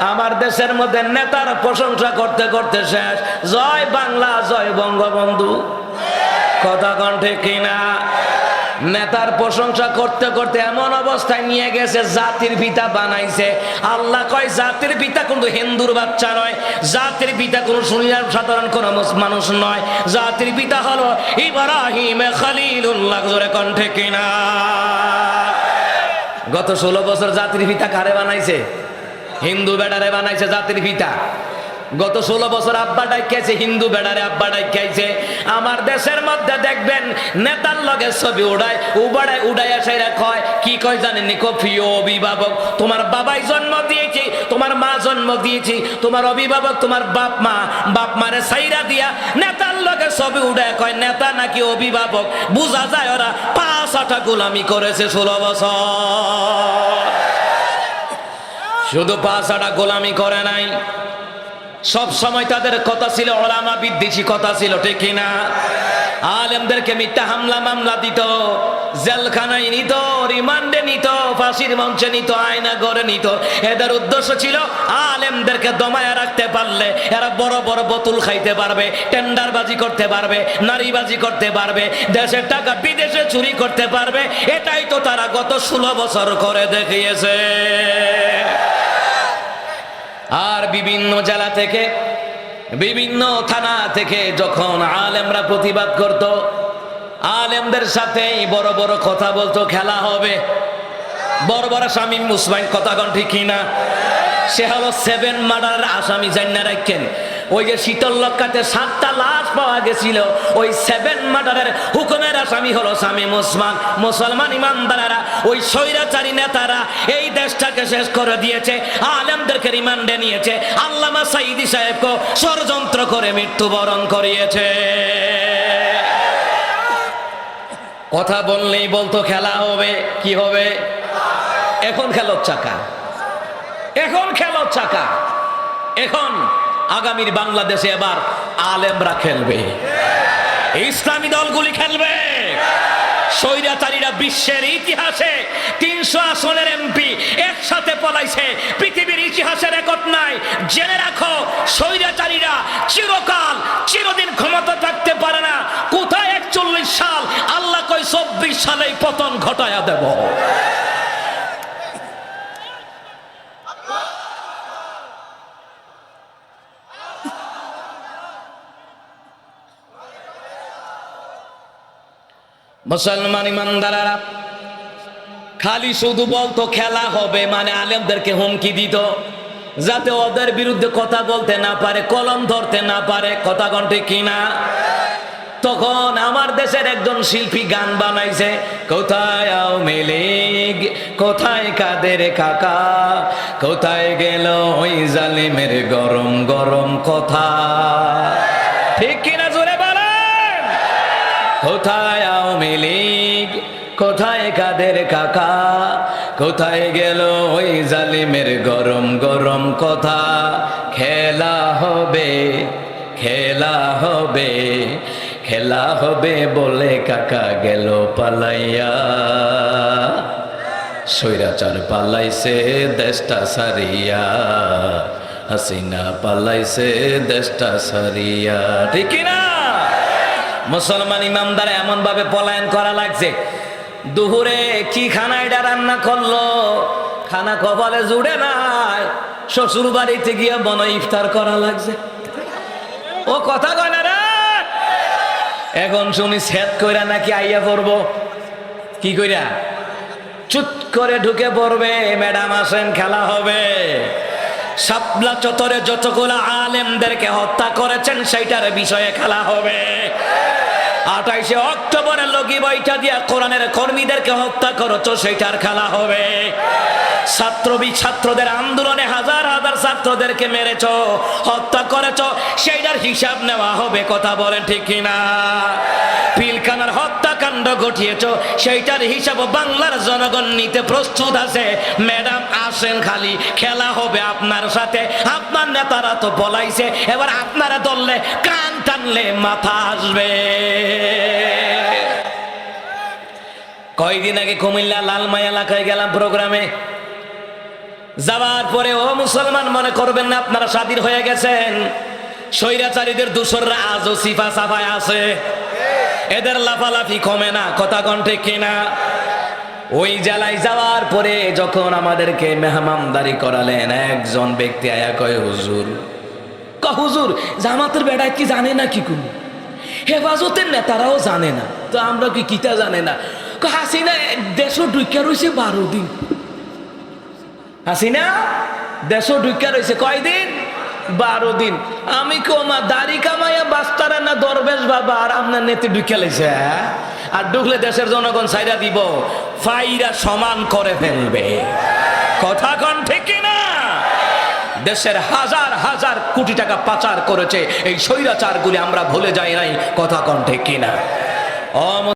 আমার দেশের মধ্যে নেতার প্রশংসা করতে করতে শেষ। জয় বাংলা, জয় বঙ্গবন্ধু। কথা কণ্ঠে কিনা? নেতার প্রশংসা করতে করতে এমন অবস্থায় নিয়ে গেছে, জাতির পিতা বানাইছে। আল্লাহ কয়, জাতির পিতা কিন্তু হিন্দুর বাচ্চা নয়। জাতির পিতা কোনো সুনিয়ার সাধারণ কোন মানুষ নয়। জাতির পিতা হলো ইব্রাহিম খালিলুল্লাহ। জোরে কণ্ঠে কিনা? গত ষোলো বছর জাতির পিতা কারে বানাইছে? হিন্দু বেড়ারে বানাইছে জাতির পিতা। গত ষোলো বছর আব্বা ডাইকাইছে, হিন্দু বেড়ারে আব্বা ডাইকাইছে। আমার দেশের মধ্যে দেখবেন, নেতার লগে ছবি উড়ায় উবাড়ায় উড়াই আসে কয়, কি কয় জানেননি কো? প্রিয় অভিভাবক, তোমার বাবাই জন্ম দিয়েছি, তোমার মা জন্ম দিয়েছি, তোমার অভিভাবক, তোমার বাপ মা, বাপ মারে সাইরা দিয়া নেতার লগে ছবি উড়ায় কয়, নেতা নাকি অভিভাবক? বোঝা যায় ওরা, পাঁচ আটা গোলামি করেছে ষোলো বছর। শুধু পাঁচাটা গোলামি করে নাই। সব সময় তাদের কথা ছিল, ওলামা বিদ্বেষী কথা ছিল, ঠিক না? আলেমদেরকে মিথ্যা হামলা মামলা দিত, জেলখানায় নিত, রিমান্ডে নিত, ফাঁসির মঞ্চে নিত আয়না গড়ে নিত। এদের উদ্দেশ্য ছিল আলেমদেরকে দমায় রাখতে পারলে, এরা বড় বড় বোতল খাইতে পারবে, টেন্ডারবাজি করতে পারবে, নারীবাজি করতে পারবে, দেশের টাকা বিদেশে চুরি করতে পারবে, এটাই তো তারা গত ষোলো বছর করে দেখিয়েছে। বিভিন্ন জেলা থেকে, বিভিন্ন থানা থেকে যখন আলেমরা প্রতিবাদ করত, আলেমদের সাথে বড় বড় কথা বলতো, খেলা হবে। বড় বড় স্বামী মুসমাইন কথা কন ঠিক কিনা সে হলো সেভেন মার্ডার আসামি জান্না রাখেন। ওই যে শীতল লক্কাতে সাতটা লাশ পাওয়া গেছিল। ওই সেভেন মার্ডারের হুকুমের আসামি হলো স্বামী মুসমান। মুসলমান ইমানদারেরা, ওই স্বৈরাচারী নেতারা এই দেশটাকে শেষ করে দিয়েছে, আলেমদেরকে রিমান্ডে নিয়েছে। আল্লামা সাইদি সাহেবকে ষড়যন্ত্র করে মৃত্যুবরণ করিয়েছে। কথা বললেই বলতো, খেলা হবে, কি হবে? এখন খেলোর চাকা। এখন খেলোর চাকা। এখন আগামীর বাংলাদেশে এবার আলেমরা খেলবে। ইসলামী দলগুলি খেলবে। স্বৈরাচারীরা বিশ্বের ইতিহাসে তিনশো আসনের এমপি একসাথে পলাইছে। পৃথিবীর ইতিহাসে রেকর্ড নাই। জেনে রাখো, স্বৈরাচারীরা চিরকাল, চিরদিন ক্ষমতা থাকতে পারে না। কোথায় একচল্লিশ সাল? আল্লাহ কই চব্বিশ সালেই পতন ঘটায়া দেব। মুসলমান ইমানদারারা, খালি শুধু বলতো খেলা হবে মানে আলেমদেরকে হুমকি দিত, যাতে ওদের বিরুদ্ধে কথা বলতে না পারে, কলম ধরতে না পারে, কথা কণ্ঠে কিনা তখন আমার দেশের একজন শিল্পী গান বানাইছে, কোথায় আওয়ামী লীগ, কোথায় কাদের কাকা, কোথায় গেল ওই জালিমের গরম গরম কথা? ঠিক কিনা কোথায় আওয়ামী লীগ? কোথায় কাদের কাকা? কোথায় গেল ওই জালিমের গরম গরম কথা? খেলা হবে খেলা হবে খেলা হবে বলে কাকা গেল পালাইয়া। স্বৈরাচার পালাইছে, দেশটা সারিয়া। হাসিনা পালাইছে, দেশটা সারিয়া। ঠিক না মুসলমান ইমামদার এমন ভাবে পলায়ন করা লাগছে। দুপুরে কি খানা এটা রান্না করল? খানা কপালে জুড়ে নাই। শ্বশুর বাড়িতে গিয়ে বন ইফতার করা লাগছে। ও কথা কয় না রে। এখন শুনি সেট কইরা নাকি আইয়া পড়ব। কি কইরা? চুট করে ঢুকে পড়বে, ম্যাডাম আসেন, খেলা হবে। শাপলা চতরে যতগুলো আলেমদেরকে হত্যা করেছেন, সেইটার বিষয়ে খেলা হবে। আঠাইশে অক্টোবরে লগি বইটা দিয়া কোরআনের কর্মীদেরকে হত্যা করছ সেটার খেলা হবে। ছাত্রবি ছাত্রদের আন্দোলনে হাজার হাজার ছাত্রদেরকে মেরেছ, হত্যা করেছ, সেইটার হিসাব নেওয়া হবে, কথা বলেন ঠিক কিনা? পিলকানার হত্যাকাণ্ড ঘটিয়েছ, সেইটার হিসাব বাংলার জনগণ নিতে প্রস্তুত আছে। ম্যাডাম, আসেন খালি, খেলা হবে আপনার সাথে। আপনার নেতারা তো বলাইছে, এবার আপনারা দললে কান টানলে মাথা আসবে। কয়দিন আগে কুমিল্লা লালমাই এলাকায় গেলাম প্রোগ্রামে। যাওয়ার পরে, ও মুসলমান, মনে করবেন না আপনারা স্বাধীন হয়ে গেছেন। স্বৈরাচারীদের দূষররা আজও সিফা সাফায় আছে। এদের লাফালাফি কমে না, কথা কণ্ঠে কিনা? ওই জেলায় যাওয়ার পরে যখন আমাদেরকে মেহমানদারি করালেন, একজন ব্যক্তি আয়া কয়, হুজুর। ক হুজুর, জামাতের বেড়ায় কি জানে না কি কোন হেফাজতের নেতারাও জানে না, তো আমরা কি কিতা জানে না? হাসিনা, দেশও ঢুকিয়া রয়েছে বারো দিন। হাসিনা, দেশও ঢুকিয়া রয়েছে কয়দিন? বারো দিন। আমি কমা দাড়ি কামাইয়া বাস্তারা না দরবেশ বাবা, আর আপনার নেতে ঢুকিয়া হ্যাঁ? আর ঢুকলে দেশের জনগণ সাইরা দিব, ফাইরা সমান করে ফেলবে। কথা কন ঠিক না দেশের হাজার হাজার কোটি টাকা পাচার করেছে, এই স্বৈরাচারগুলি আমরা ভুলে যাই নাই, কথা কন ঠিক কিনা?